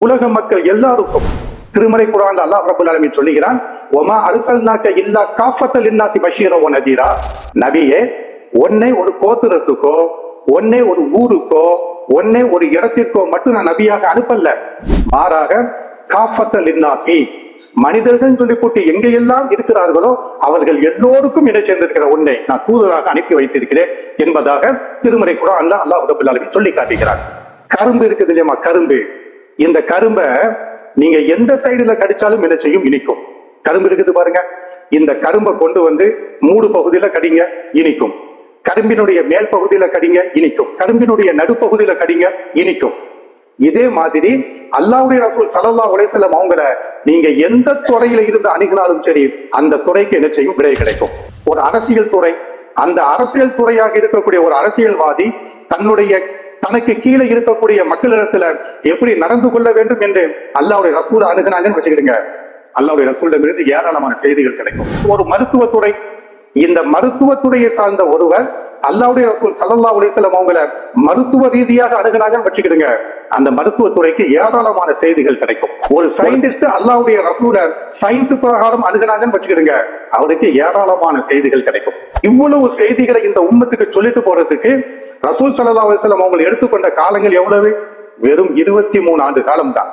உலக மக்கள் எல்லாருக்கும் திருமலை குரான் அல்லாஹ் ரபுல் அலமின் சொல்லுகிறான் ஒமா அரிசல்னாக்க இல்லா காஃபத்தல் இன்னாசி பஷீரோ நதீரா. நபியே ஒன்னே ஒரு கோத்திரத்துக்கோ ஒன்னே ஒரு ஊருக்கோ ஒன்னே ஒரு இடத்திற்கோ மட்டும் நான் நபியாக அனுப்பல. மாறாக காஃபத்தல் இன்னாசி மனிதர்கள் சொல்லி போட்டு எங்க எல்லாம் இருக்கிறார்களோ அவர்கள் எல்லோருக்கும் இடை சேர்ந்திருக்கிற ஒன்றை நான் தூதராக அனுப்பி வைத்திருக்கிறேன் என்பதாக திருமறை கூட அல்லாஹ் அல்லாஹ் ரபுல் அலமின் சொல்லி காட்டுகிறார் கரும்பு இருக்குது இல்லையம்மா கரும்பு. இந்த கரும்பை நீங்க எந்த சைடுல கடிச்சாலும் என்ன செய்யும்? இனிக்கும். கரும்பு இருக்குது பாருங்க. இந்த கரும்பை கொண்டு வந்து மூடு பகுதியில கடிங்க இனிக்கும். கரும்பினுடைய மேல் பகுதியில கடிங்க இனிக்கும். கரும்பினுடைய நடுப்பகுதியில கடிங்க இனிக்கும். இதே மாதிரி அல்லாவுடைய ரசூல் சலல்லா உலேசலம் அவங்கள நீங்க எந்த துறையில இருந்து அணுகினாலும் சரி அந்த துறைக்கு என்ன செய்யும்? விடை கிடைக்கும். ஒரு அரசியல் துறை. அந்த அரசியல் துறையாக இருக்கக்கூடிய ஒரு அரசியல்வாதி தன்னுடைய தனக்கு கீழே இருக்கக்கூடிய மக்களிடத்துல எப்படி நடந்து கொள்ள வேண்டும் என்று அல்லாவுடைய ரசூலை அணுகுனாங்கன்னு வச்சுக்கிடுங்க. அல்லாவுடைய ரசூலிடமிருந்து ஏராளமான செய்திகள் கிடைக்கும். ஒரு மருத்துவத்துறை இந்த மருத்துவத்துறையை சார்ந்த ஒருவர் அல்லாவுடைய ரசூல் சல்லா அலிஸ்லாம் அவங்கள மருத்துவ ரீதியாக அணுகுனாங்கன்னு வச்சுக்கிடுங்க. அந்த மருத்துவத்துறைக்கு ஏராளமான செய்திகள் கிடைக்கும். ஒரு சயின்டிஸ்ட் அல்லாவுடைய ரசூலர் சயின்ஸ் பிரகாரம் அணுகுனாங்கன்னு வச்சுக்கிடுங்க. அவருக்கு ஏராளமான செய்திகள் கிடைக்கும். இவ்வளவு செய்திகளை இந்த உம்மத்துக்கு சொல்லிட்டு போறதுக்கு ரசூல் சல்லா அலிஸ்லாம் அவங்களை எடுத்துக்கொண்ட காலங்கள் எவ்வளவு? வெறும் இருபத்தி மூணு ஆண்டு காலம் தான்